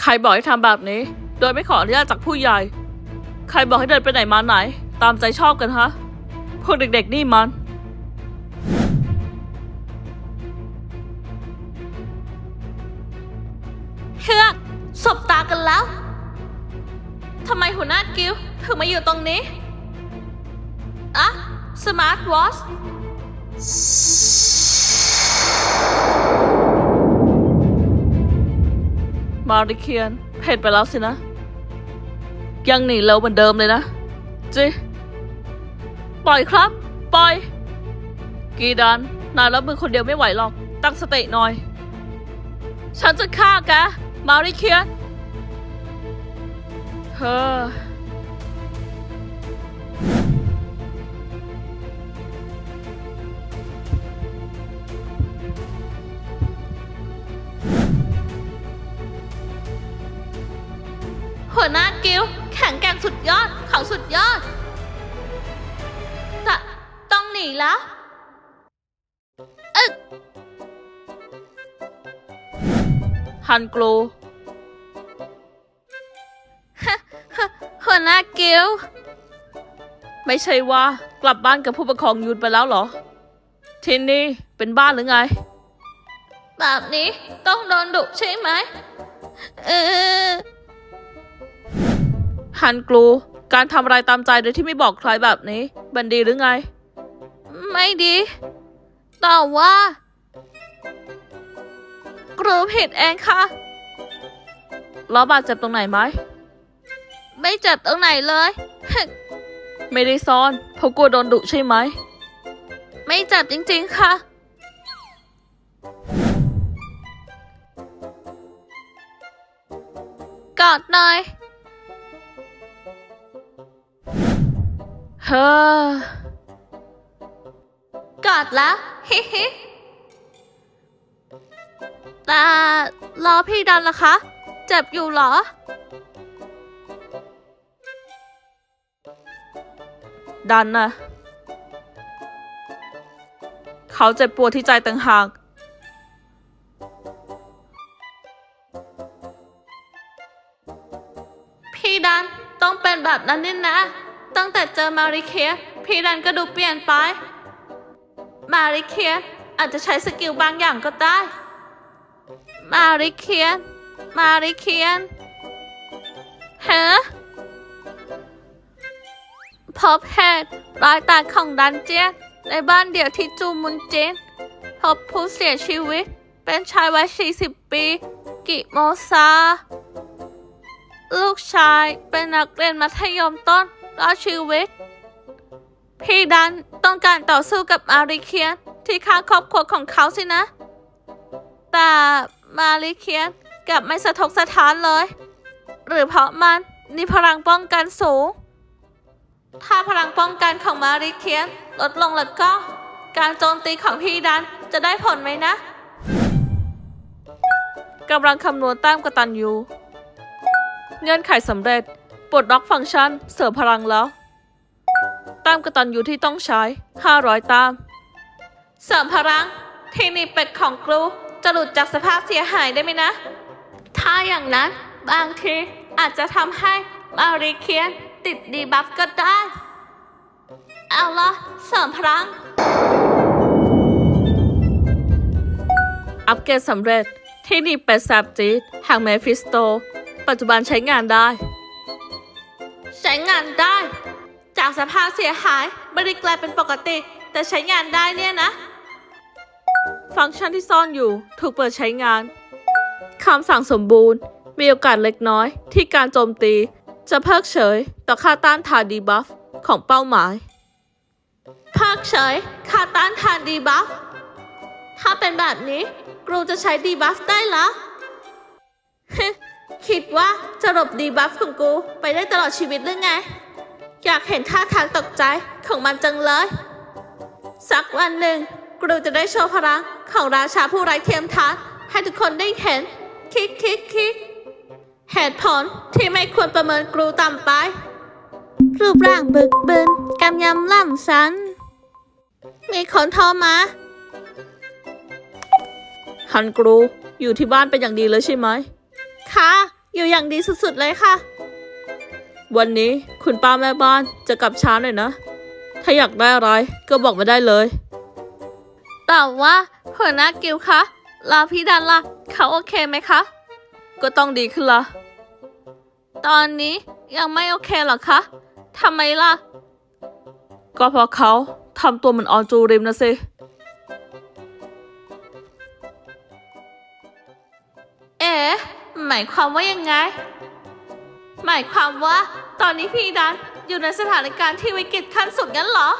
ใครบอกให้ทำแบบนี้ โดยไม่ขออนุญาตจากผู้ใหญ่ ใครบอกให้เดินไปไหนมาไหน ตามใจชอบกันฮะ พวกเด็กๆนี่มัน เฮือกสบตากันแล้ว ทำไมหัวหน้ากิลถึงมาอยู่ตรงนี้ อะสมาร์ทวอช มาริเคียน เผ็ดไปแล้วสินะ ยังหนีเร็วเหมือนเดิมเลยนะ จิ ปล่อยครับ ปล่อย กีดันนายรับมือคนเดียวไม่ไหวหรอก ตั้งสติหน่อย ฉันจะฆ่าแก มาริเคียนเฮ้อ วหน้ากิลด์แข็งแกร่งสุดยอดของสุดยอดต่ต้องหนีแล้วอึฮันกลูหัวหน้ากิลด์ไม่ใช่ว่ากลับบ้านกับผู้ปกครองยูนไปแล้วเหรอ ที่นี่เป็นบ้านหรือไง แบบนี้ต้องโดนดุใช่ไหมเออ ฮันกลู การทำอะไรตามใจโดยที่ไม่บอกใครแบบนี้ บันดีหรือไง ไม่ดี แต่ว่ากรูผิดเองค่ะล้วบาดเจ็บตรงไหนไหม ไม่เจ็บตรงไหนเลย ไม่ได้ซ่อนเพราะกลัวโดนดุใช่ไหม ไม่เจ็บจริงๆค่ะกอดหน่อย เฮ้อกอดแล้วฮิฮิแต่รอพี่ดันล่ะคะ เจ็บอยู่เหรอ ดันนะเขาเจ็บปวดที่ใจต่างหากพี่ดันต้องเป็นแบบนั้นนี่นะ ตั้งแต่เจอมาริเคียพี่ดันก็ดูเปลี่ยนไป มาริเคียอาจจะใช้สกิลบางอย่างก็ได้ มาริเคียน มาริเคียนฮะพบเหตุรอยตกของดันเจียนในบ้านเดี่ยวที่จูมุนเจนพบผู้เสียชีวิต เป็นชายวัย 40 ปี กิโมซา ลูกชายเป็นนักเรียนมัธยมต้น รอดชีวิต พี่ดันต้องการต่อสู้กับมาริเคียนที่ฆ่าครอบครัวของเขาสินะ แต่มาริเคียนกลับไม่สะทกสะท้านเลย หรือเพราะมันมีพลังป้องกันสูง ถ้าพลังป้องกันของมาริเคียนลดลงแล้วก็ การโจมตีของพี่ดันจะได้ผลไหมนะกำลังคำนวณแต้มกตันยู เงื่อนไขสำเร็จ ปลดล็อกฟังก์ชัน เสริมพลังแล้วต้มกระตันอยู่ที่ต้องใช้ 500ต้มเสริมพลัง ที่นี่เป็ดของกรูจะหลุดจากสภาพเสียหายได้ไหมนะ ถ้าอย่างนั้น บางที อาจจะทำให้มาริเคียนติดดีบัฟก็ได้ เอาละเสริมพลัง อัปเกรดสำเร็จที่นี่เป็ดแซบจีดแห่งเมฟิสโต ปัจจุบันใช้งานได้ ช้งานได้ จากสภาพเสียหายไม่ได้กลายเป็นปกติ แต่ใช้งานได้เนี่ยนะ ฟังก์ชันที่ซ่อนอยู่ถูกเปิดใช้งานคำสั่งสมบูรณ์ มีโอกาสเล็กน้อย ที่การโจมตี จะเพิกเฉย ต่อค่าต้านทานดีบัฟของเป้าหมายภาคเฉย ค่าต้านทานดีบัฟถ้าเป็นแบบนี้กรูจะใช้ดีบัฟได้แล้ว คิดว่าจะหลบดีบัฟของกูไปได้ตลอดชีวิตหรือไง อยากเห็นท่าทางตกใจของมันจังเลย สักวันหนึ่งกูจะได้โชว์พลังของราชาผู้ไร้เทียมทานให้ทุกคนได้เห็น คิกคิกคิกเหตุผลที่ไม่ควรประเมินกรูต่ำไป รูปร่างบึกบึนกำยำล่ำสัน มีคนโทรมาฮันกรูอยู่ที่บ้านเป็นอย่างดีเลยใช่ไหม ค่ะ อยู่อย่างดีสุดๆเลยค่ะ วันนี้คุณป้าแม่บ้านจะกลับช้าหน่อยนะ ถ้าอยากได้อะไรก็บอกมาได้เลย แต่ว่าหัวหน้ากิวคะลาพี่ดันล่ะ เขาโอเคไหมคะ ก็ต้องดีขึ้นละตอนนี้ยังไม่โอเคหรอคะทำไมล่ะ ก็เพราะเขาทำตัวเหมือนออนจูริมนะสิเอ๋ หมายความว่ายังไง หมายความว่าตอนนี้พี่ดันอยู่ในสถานการณ์ที่วิกฤตขั้นสุดงั้นเหรอ